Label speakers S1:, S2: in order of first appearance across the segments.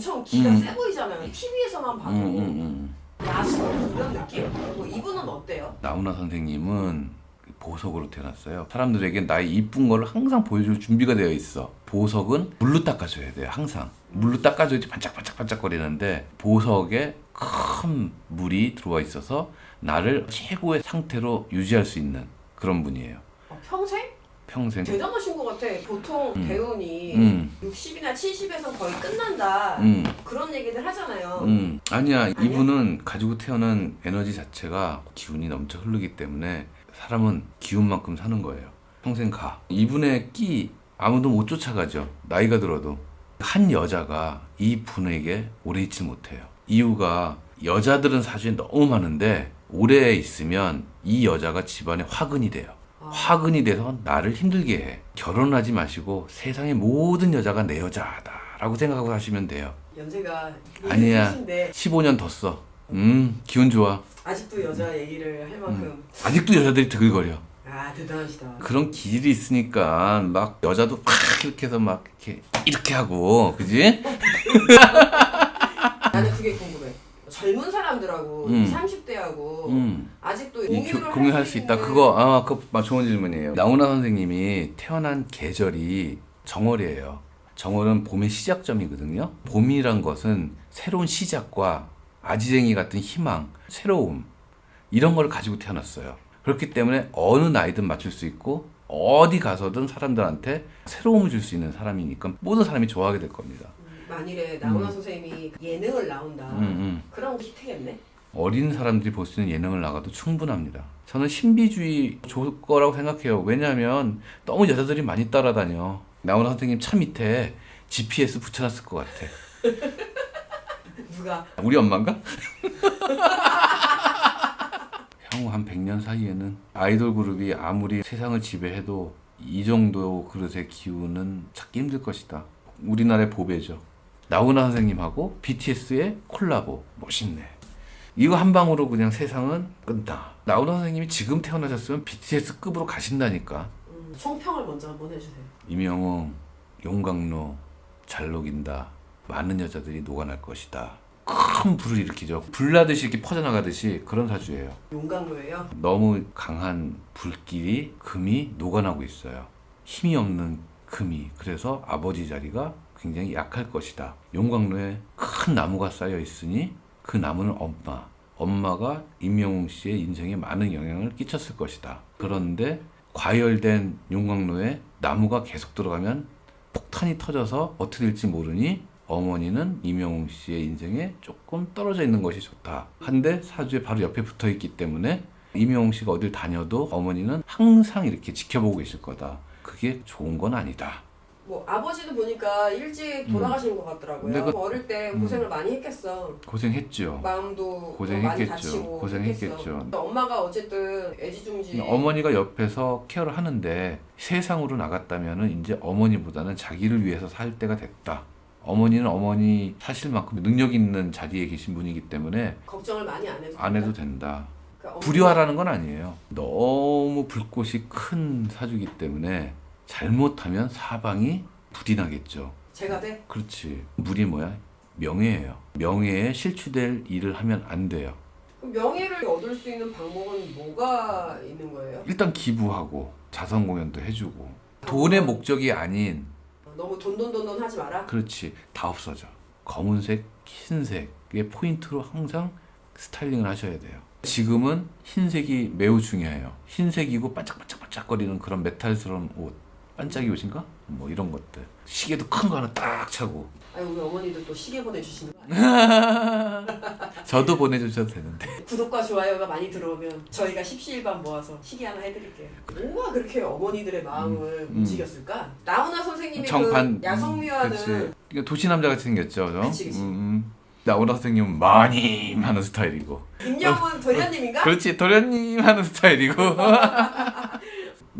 S1: 엄청 기가
S2: 음.
S1: 세 보이잖아요. TV에서만 봐도
S2: 음, 음, 음.
S1: 야수 이런 느낌? 뭐 이분은 어때요?
S2: 나훈아 선생님은 보석으로 태어났어요. 사람들에게 나의 이쁜 걸 항상 보여줄 준비가 되어 있어. 보석은 물로 닦아줘야 돼요. 항상 물로 닦아줘야지 반짝반짝반짝거리는데 보석에 큰 물이 들어와 있어서 나를 최고의 상태로 유지할 수 있는 그런 분이에요.
S1: 어, 평생?
S2: 평생.
S1: 대단하신 것 같아. 보통
S2: 음.
S1: 대운이
S2: 음,
S1: 60이나 70에서 거의 끝난다.
S2: 음,
S1: 그런 얘기들 하잖아요.
S2: 음. 아니야. 이분은 가지고 태어난 에너지 자체가 기운이 넘쳐 흐르기 때문에 사람은 기운만큼 사는 거예요. 평생 가. 이분의 끼 아무도 못 쫓아가죠. 나이가 들어도. 한 여자가 이 분에게 오래 있지 못해요. 이유가 여자들은 사주에 너무 많은데 오래 있으면 이 여자가 집안에 화근이 돼요.
S1: 아,
S2: 화근이 돼서 나를 힘들게 해. 결혼하지 마시고 세상의 모든 여자가 내 여자다라고 생각하고 사시면 돼요.
S1: 연세가
S2: 아니야.
S1: 있으신데
S2: 15년 더 써. 음, 기운 좋아.
S1: 아직도 여자 얘기를 할 만큼
S2: 아직도 여자들이 드글거려.
S1: 아 대단하시다.
S2: 그런 기질이 있으니까 막 여자도 막 이렇게 해서 막 이렇게 이렇게 하고, 그지?
S1: 젊은 사람들하고
S2: 음.
S1: 30대하고
S2: 음.
S1: 아직도
S2: 이
S1: 공유를
S2: 교- 공유할 수 있다. 그거 아, 그거 막 좋은 질문이에요. 나훈아 선생님이 태어난 계절이 정월이에요. 정월은 봄의 시작점이거든요. 봄이란 것은 새로운 시작과 아지쟁이 같은 희망, 새로움 이런 걸 가지고 태어났어요. 그렇기 때문에 어느 나이든 맞출 수 있고 어디 가서든 사람들한테 새로움을 줄 수 있는 사람이니까 모든 사람이 좋아하게 될 겁니다.
S1: 만일에 나훈아 선생님이 예능을 나온다.
S2: 음, 음.
S1: 그럼 히트겠네.
S2: 어린 사람들이 볼 수 있는 예능을 나가도 충분합니다. 저는 신비주의 좋을 거라고 생각해요. 왜냐하면 너무 여자들이 많이 따라다녀. 나훈아 선생님 차 밑에 GPS 붙여놨을 것 같아.
S1: 누가
S2: 우리 엄마인가? 향후 한 100년 사이에는 아이돌 그룹이 아무리 세상을 지배해도 이 정도 그릇의 기운은 찾기 힘들 것이다. 우리나라의 보배죠. 나훈아 선생님하고 BTS의 콜라보 멋있네. 이거 한 방으로 그냥 세상은 끝나. 나훈아 선생님이 지금 태어나셨으면 BTS급으로 가신다니까.
S1: 음, 총평을 먼저 한번 해주세요.
S2: 이명웅, 용광로 잘 녹인다. 많은 여자들이 녹아날 것이다. 큰 불을 일으키죠. 불나듯이 이렇게 퍼져나가듯이 그런 사주예요.
S1: 용광로예요.
S2: 너무 강한 불길이 금이 녹아나고 있어요. 힘이 없는 금이 그래서 아버지 자리가 굉장히 약할 것이다. 용광로에 큰 나무가 쌓여 있으니 그 나무는 엄마. 엄마가 임영웅 씨의 인생에 많은 영향을 끼쳤을 것이다. 그런데 과열된 용광로에 나무가 계속 들어가면 폭탄이 터져서 어떻게 될지 모르니 어머니는 임영웅 씨의 인생에 조금 떨어져 있는 것이 좋다. 한데 사주에 바로 옆에 붙어 있기 때문에 임영웅 씨가 어딜 다녀도 어머니는 항상 이렇게 지켜보고 계실 거다. 그게 좋은 건 아니다.
S1: 뭐 아버지도 보니까 일찍 돌아가신 것 같더라고요.
S2: 근데 그-
S1: 어릴 때 고생을 많이 했겠어.
S2: 고생했죠.
S1: 마음도
S2: 고생했겠죠.
S1: 많이 다치고
S2: 고생했겠죠.
S1: 했겠어. 엄마가 어쨌든 애지중지.
S2: 어머니가 옆에서 케어를 하는데 세상으로 나갔다면은 이제 어머니보다는 자기를 위해서 살 때가 됐다. 어머니는 어머니 사실 만큼 능력 있는 자리에 계신 분이기 때문에
S1: 걱정을 많이 안 해도
S2: 안 해도
S1: 된다? 그러니까
S2: 불효하라는 건 아니에요. 너무 불꽃이 큰 사주기 때문에 잘못하면 사방이 불이 나겠죠.
S1: 제가 돼?
S2: 그렇지. 물이 뭐야? 명예예요. 명예에 실추될 일을 하면 안 돼요.
S1: 그럼 명예를 얻을 수 있는 방법은 뭐가 있는 거예요?
S2: 일단 기부하고 자선 공연도 해주고 돈의 목적이 아닌
S1: 너무 돈돈돈돈 하지 마라.
S2: 그렇지 다 없어져. 검은색, 흰색의 포인트로 항상 스타일링을 하셔야 돼요. 지금은 흰색이 매우 중요해요. 흰색이고 반짝반짝반짝거리는 그런 메탈스러운 옷. 반짝이 옷인가? 뭐 이런 것들. 시계도 큰 거 하나 딱 차고.
S1: 아니 우리 어머니도 또 시계 보내주시는 거 아니에요?
S2: 저도 보내주셔도 되는데.
S1: 구독과 좋아요가 많이 들어오면 저희가 십시일반 모아서 시계 하나 해드릴게요. 뭐가 그렇게 어머니들의 마음을
S2: 음.
S1: 움직였을까? 나훈아 선생님이
S2: 정반
S1: 그 야성미와는
S2: 그치. 이게 도시 남자 같이 생겼죠, 저.
S1: 그치, 그치.
S2: 음, 음. 나오라 선생님은 많이 하는 스타일이고.
S1: 임영훈 도련님인가?
S2: 그렇지 도련님 하는 스타일이고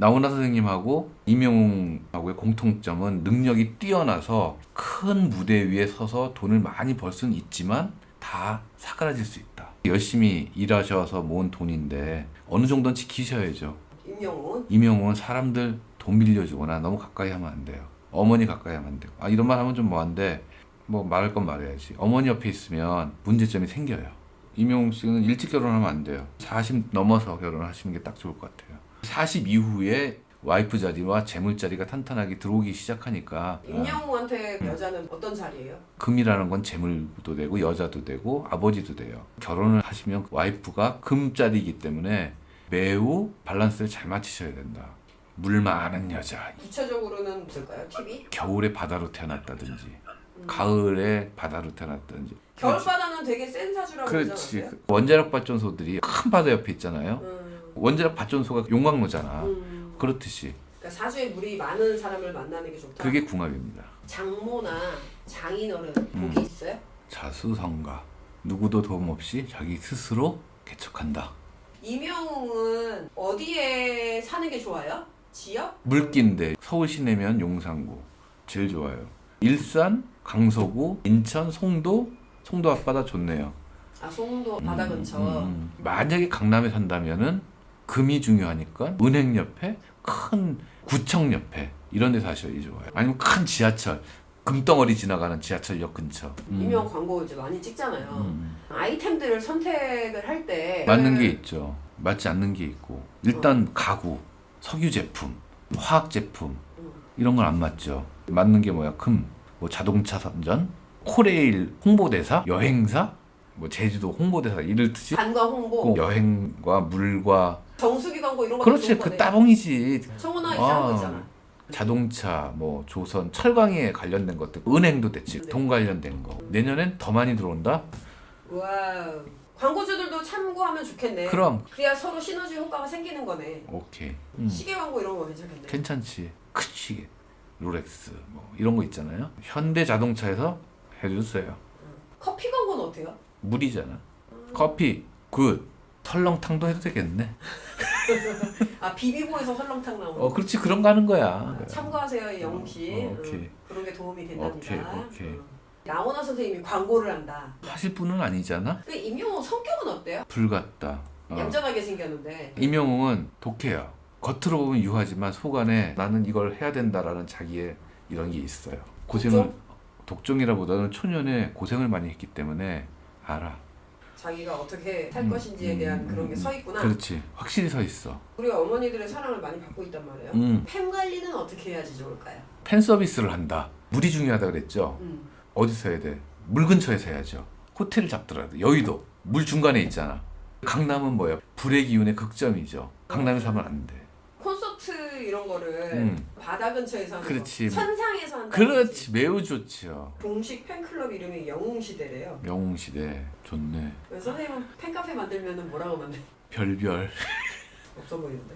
S2: 나훈아 선생님하고 이명웅하고의 공통점은 능력이 뛰어나서 큰 무대 위에 서서 돈을 많이 벌 수는 있지만 다 사그라질 수 있다. 열심히 일하셔서 모은 돈인데 어느 정도는 지키셔야죠.
S1: 임영훈
S2: 이명웅은 사람들 돈 빌려주거나 너무 가까이 하면 안 돼요. 어머니 가까이 하면 안 돼요. 아 이런 말 하면 좀 뭐한데 뭐 말할 건 말해야지. 어머니 옆에 있으면 문제점이 생겨요. 임영웅 씨는 일찍 결혼하면 안 돼요. 40 넘어서 결혼하시는 게 딱 좋을 것 같아요. 40 이후에 와이프 자리와 재물 자리가 탄탄하게 들어오기 시작하니까
S1: 임영웅한테 여자는 어떤 자리예요?
S2: 금이라는 건 재물도 되고 여자도 되고 아버지도 돼요. 결혼을 하시면 와이프가 금 자리이기 때문에 매우 밸런스를 잘 맞추셔야 된다. 물 많은 여자.
S1: 구체적으로는 없을까요? 팁이?
S2: 겨울에 바다로 태어났다든지
S1: 음.
S2: 가을에 바다로 태어났다든지.
S1: 겨울바다는 되게 센 사주라고
S2: 그렇지.
S1: 않았어요?
S2: 원자력 발전소들이 큰 바다 옆에 있잖아요.
S1: 음,
S2: 원자력 발전소가 용광로잖아.
S1: 음.
S2: 그렇듯이
S1: 그러니까 사주에 물이 많은 사람을 만나는 게 좋다.
S2: 그게 궁합입니다.
S1: 장모나 장인어른
S2: 음.
S1: 복이 있어요?
S2: 자수성가. 누구도 도움 없이 자기 스스로 개척한다.
S1: 임영웅은 어디에 사는 게 좋아요? 지역?
S2: 물기인데 서울 시내면 용산구 제일 좋아요. 일산, 강서구, 인천, 송도, 송도 앞바다 좋네요.
S1: 아 송도 바다 근처.
S2: 음, 음. 만약에 강남에 산다면은 금이 중요하니까 은행 옆에 큰 구청 옆에 이런 데 사셔야 좋아요. 아니면 큰 지하철 금덩어리 지나가는 지하철역 근처. 음.
S1: 임영 광고 이제 많이 찍잖아요.
S2: 음.
S1: 아이템들을 선택을 할 때
S2: 맞는 게 있죠. 맞지 않는 게 있고 일단 가구, 석유 제품, 화학 제품
S1: 음.
S2: 이런 건 안 맞죠. 맞는 게 뭐야? 금, 뭐 자동차 선전, 코레일 홍보대사, 여행사, 뭐 제주도 홍보대사 이를듯이
S1: 관광 홍보,
S2: 꼭 여행과 물과
S1: 정수기 광고 이런 거
S2: 그렇지 그 따봉이지
S1: 청원아 이상한 거
S2: 아.
S1: 있잖아.
S2: 자동차 뭐 조선 철강에 관련된 것들 은행도 됐지
S1: 네.
S2: 돈 관련된 거 내년엔 더 많이 들어온다
S1: 와우. 광고주들도 참고하면 좋겠네.
S2: 그럼
S1: 그래야 서로 시너지 효과가 생기는 거네.
S2: 오케이 음,
S1: 시계 광고 이런 거 괜찮겠네.
S2: 괜찮지 큰 시계 롤렉스 뭐 이런 거 있잖아요 현대 자동차에서 해주세요
S1: 커피 광고는 어때요?
S2: 물이잖아 커피 굿 설렁탕도 해도 되겠네
S1: 아 비비고에서 설렁탕 나오는
S2: 어
S1: 거.
S2: 그렇지 그런 거 하는 거야
S1: 아, 참고하세요 영웅 씨.
S2: 어, 오케이.
S1: 응, 그런 게 도움이 된답니다.
S2: 오케이, 오케이.
S1: 응. 나훈아 선생님이 광고를 한다.
S2: 하실 분은 아니잖아
S1: 그 임영웅 성격은 어때요?
S2: 불 같다 어.
S1: 얌전하게 생겼는데
S2: 임영웅은 독해요. 겉으로 보면 유하지만 속 안에 나는 이걸 해야 된다라는 자기의 이런 게 있어요. 고생을
S1: 독종?
S2: 독종이라보다는 초년에 고생을 많이 했기 때문에 알아.
S1: 자기가 어떻게 살
S2: 음,
S1: 것인지에
S2: 음,
S1: 대한
S2: 음,
S1: 그런 게
S2: 음.
S1: 서 있구나.
S2: 그렇지. 확실히 서 있어.
S1: 우리가 어머니들의 사랑을 많이 받고 있단 말이에요.
S2: 음.
S1: 팬 관리는 어떻게 해야지 좋을까요?
S2: 팬 서비스를 한다. 물이 중요하다 그랬죠.
S1: 음.
S2: 어디서 해야 돼? 물 근처에서 해야죠. 호텔을 잡더라도 여의도 물 중간에 있잖아. 강남은 뭐야? 불의 기운의 극점이죠. 강남에 사면 안 돼.
S1: 이런 거를
S2: 음.
S1: 바다 근처에서 하는
S2: 그렇지.
S1: 거. 선상에서 한다.
S2: 그렇지. 매우 좋죠.
S1: 공식 팬클럽 이름이 영웅시대래요.
S2: 영웅 시대 좋네.
S1: 선생님은 팬카페 만들면은 뭐라고 만들?
S2: 별별.
S1: 없어 보이는데.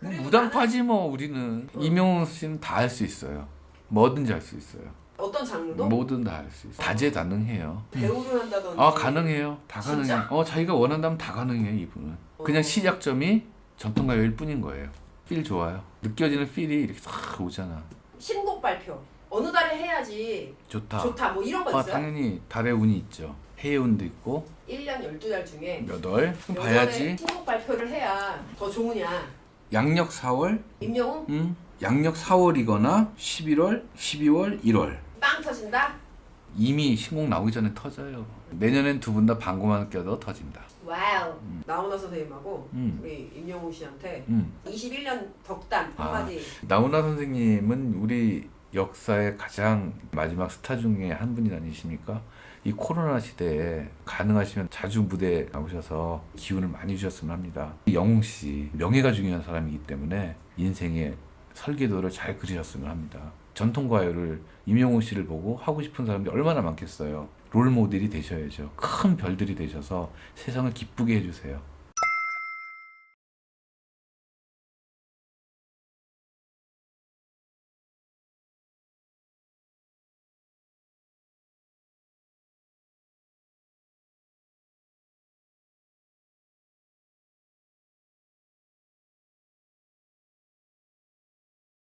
S1: 그리고
S2: 무당파지 뭐 우리는 이명웅 씨는 다 할 수 있어요. 뭐든지 할 수 있어요.
S1: 어떤 장르도
S2: 뭐든 다 할 수 있어요. 다재다능해요.
S1: 배우를 한다든지.
S2: 아 가능해요. 다 가능해.
S1: 진짜?
S2: 어 자기가 원한다면 다 가능해 이분은. 그냥
S1: 어.
S2: 시작점이 전통가요일 뿐인 거예요. 필 좋아요. 느껴지는 필이 이렇게 싹 오잖아.
S1: 신곡 발표. 어느 달에 해야지
S2: 좋다.
S1: 좋다. 뭐 이런 거
S2: 아
S1: 있어요?
S2: 당연히 달의 운이 있죠. 해의 운도 있고
S1: 1년 12달 중에
S2: 몇 월?
S1: 요
S2: 봐야지.
S1: 신곡 발표를 해야 더 좋으냐.
S2: 양력 4월,
S1: 임영웅
S2: 음, 양력 4월이거나 11월, 12월, 1월.
S1: 빵 터진다.
S2: 이미 신곡 나오기 전에 터져요. 내년엔 두 분 다 방구만 껴도 터진다.
S1: 와우. 나훈아 선생님하고
S2: 음.
S1: 우리 임영웅 씨한테
S2: 음.
S1: 21년 덕담
S2: 아.
S1: 한마디.
S2: 나훈아 선생님은 우리 역사의 가장 마지막 스타 중에 한 분이 아니십니까? 이 코로나 시대에 가능하시면 자주 무대에 나오셔서 기운을 많이 주셨으면 합니다. 영웅 씨 명예가 중요한 사람이기 때문에 인생의 설계도를 잘 그리셨으면 합니다. 전통 가요를 임영웅 씨를 보고 하고 싶은 사람들이 얼마나 많겠어요. 롤 모델이 되셔야죠. 큰 별들이 되셔서 세상을 기쁘게 해주세요.